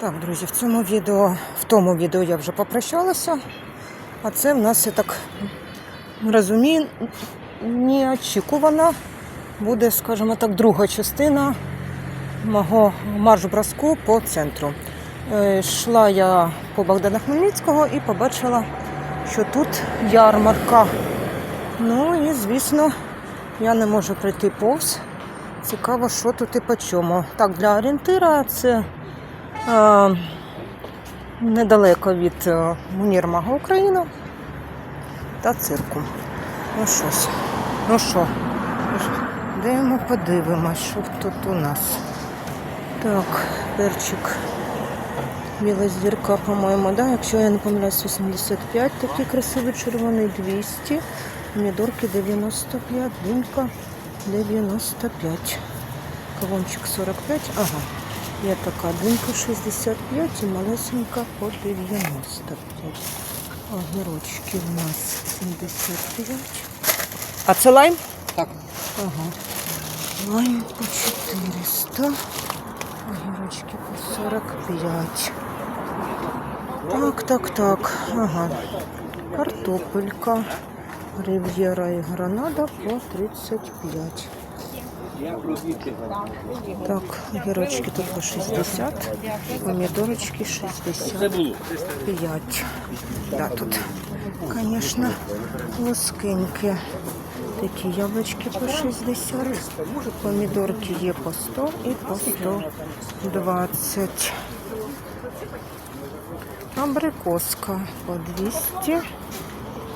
Так, друзі, в цьому відео, в тому відео я вже попрощалася, а це в нас, я так розумію, неочікувана буде, скажімо так, друга частина мого марш-бразку по центру. Е, Йшла я по Богдана Хмельницького і побачила, що тут ярмарка. Ну і, звісно, я не можу пройти повз. Цікаво, що тут і по чому. Так, для орієнтира це недалеко від е, Універмагу Україна та цирку. Ну щось. Ну що, де подивимось, що тут у нас. Так, перчик. Біла зірка, по-моєму, да? якщо я не помиляюсь, 85, такий красивий червоний 200, помідорки 95, динька 95, кавунчик 45, ага, є така динька 65 і малесенька по 95. Огірочки у нас 75. А це лайм? Так. Ага. Лайм по 400. Огірочки по 45. Так, так, так. Ага. Картопелька. Рив'єра і гранада по 35. Так, огірочки тут по 60, помідорочки 65. Да, тут, звісно, лоскиньки. Такі яблучки по 60, помідорки є по 100 і по 120. Абрикоска по 200,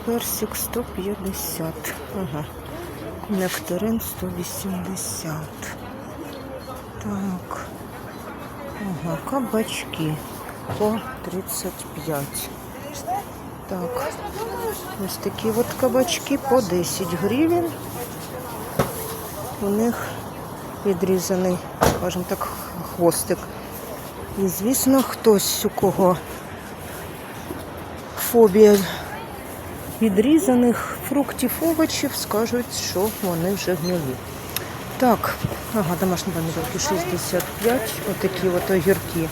персик 150. Ага. Нектарин 180. Так. Ага, кабачки по 35. Так. Ось такі от кабачки по 10 гривень. У них відрізаний, скажімо так, хвостик. І, звісно, хтось, у кого фобія відрізаних фруктів, овочів, скажуть, що вони вже гнилі. Так, ага, домашні помідорки 65, отакі от огірки.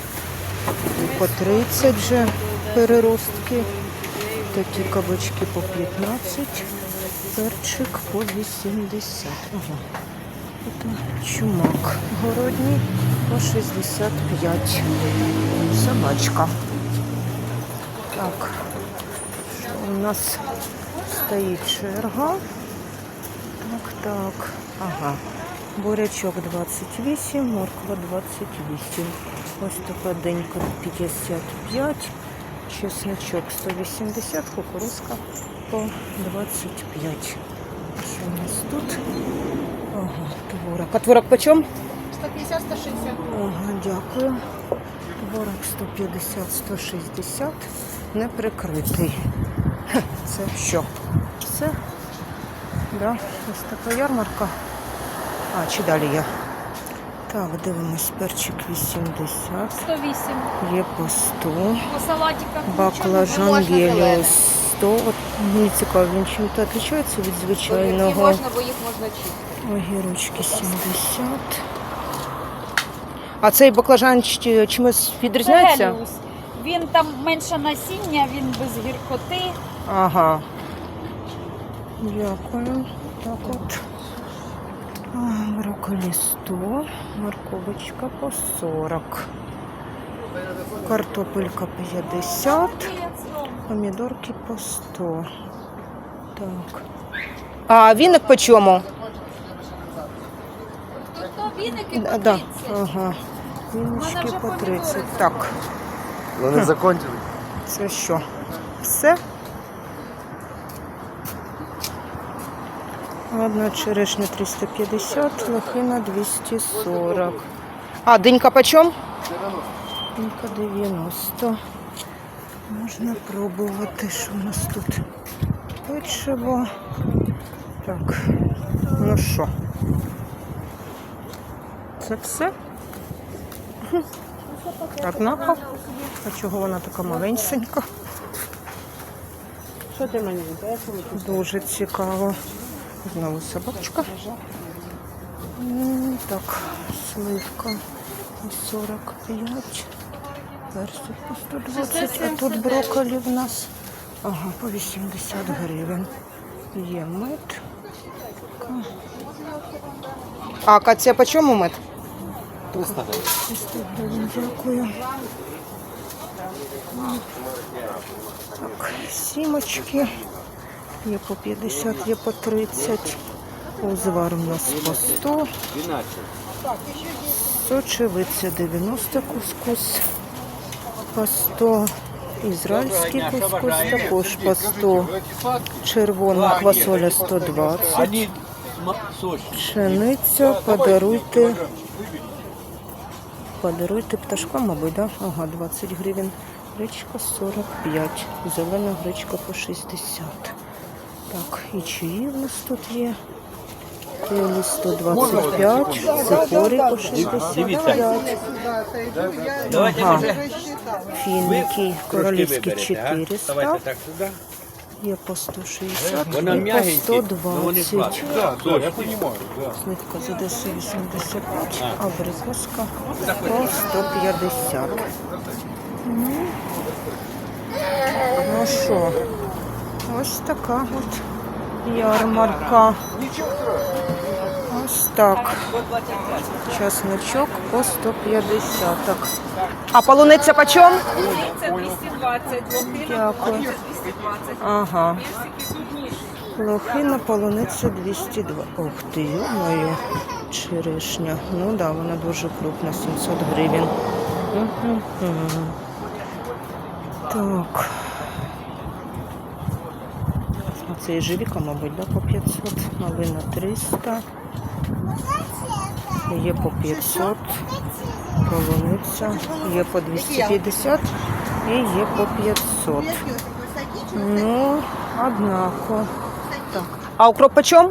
По 30 вже переростки. Такі кабачки по 15, перчик по 80. Ага. Чумак городній по 65. Собачка. Так, у нас стоїть черга. Так, так. Ага. Бурячок 28, морква 28. Ось така денька 55. Чесночок 180, кукурузка по 25. Що у нас тут? Ага, творог. А творог почем? 150, 160. Ага, дякую. Творог 150-160. Не прикритий. Хе, Це що? Все? Да, ось така ярмарка. А, чи далі є? Так, дивимось, перчик 80, 108. є по 100. По. Баклажан зелений. 100. От мені цікаво, він чим-то відрізняється від Огірки звичайного. можна, бо їх можна чистити. Огірочки 70. А цей баклажан чимось відрізняється? Геліус. Він там менше насіння, він без гіркоти. Ага. Дякую. Так от. Брокколі 100, морковочка по 40. Картопелька 50. Помідорки по 100. Так. А віник по чому? Тобто віники Да, по да. 30. Ага. Віночки по 30. Так, Вони закончили. це що? Все? Одна черешня 350, лохина 240. А, динька почем? Динька 90. Можна пробувати, що у нас тут печиво. Так, ну що? Це все? Однако. А чого вона така маленька? Що ти мені? Дуже цікаво. Знову собачка. Так, сливка 45. Персик по 120, а тут брокколі в нас. Ага, по 80 гривень. Є мед. А кація по чому мед? 300 гривень, дякую. Так, сімочки. Є по 50, є по 30. Узвар у нас по 100. Сочевиця 90 кускус. По 100. Ізраїльський кускус також по 100. Червона квасоля 120. Они см- сочные. Пшениця подаруйте. Подаруйте пташкам, мабуть, да? Ага, 20 гривень. Гречка 45. Зелена гречка по 60. Так, і чиї в нас тут є? Келі 125, цикорі по 65. Давайте Ага. Фіники королівські виберете, а? 400. Є по 160 Вона і по м'ягенькі, але вони 120. сладкі. Да, да, я понимаю, да. Сливка з Одеси 85, а березовська по 150. Ну, ну що, ось така от ярмарка. Ось так. Часничок по 150. Так. А полуниця почем? Це 220, лохина Дякую. 220. Ага. Лохина полуниця 202. Ух ти, мою черешня. Ну да, вона дуже крупна, 700 гривень. Мгм. Так. А це ежевіка, мабуть, да, по 500. Малина 300. Є по 500. Полуниця. Є по 250 і є по 500. Ну, однако. Так. А укроп почем?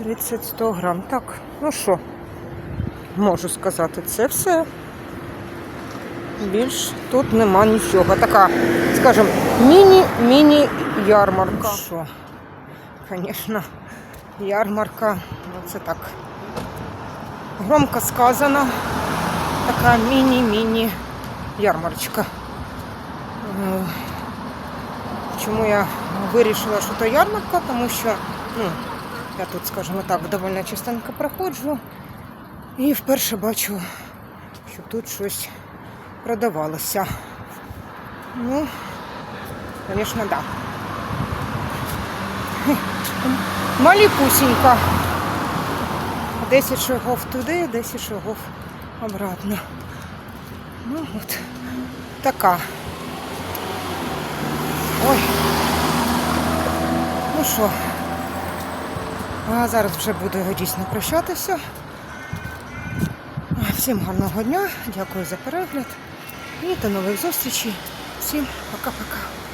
30-100 грам. Так, ну що, можу сказати, це все. Більш тут нема нічого. Така, скажімо, міні-міні ярмарка. Що? Звісно, ярмарка, ну це так. Громко сказано. Така міні-міні ярмарочка. Е, Чому я вирішила, що то ярмарка? Тому що ну, я тут, скажімо так, доволі частенько проходжу і вперше бачу, що тут щось продавалося. Ну, звісно, так. Да. Маліпусінька. 10 шагов туди, 10 шагов обратно. Ну от така. Ой. Ну що, а зараз вже буду дійсно прощатися. Всім гарного дня, дякую за перегляд і до нових зустрічей. Всім пока-пока.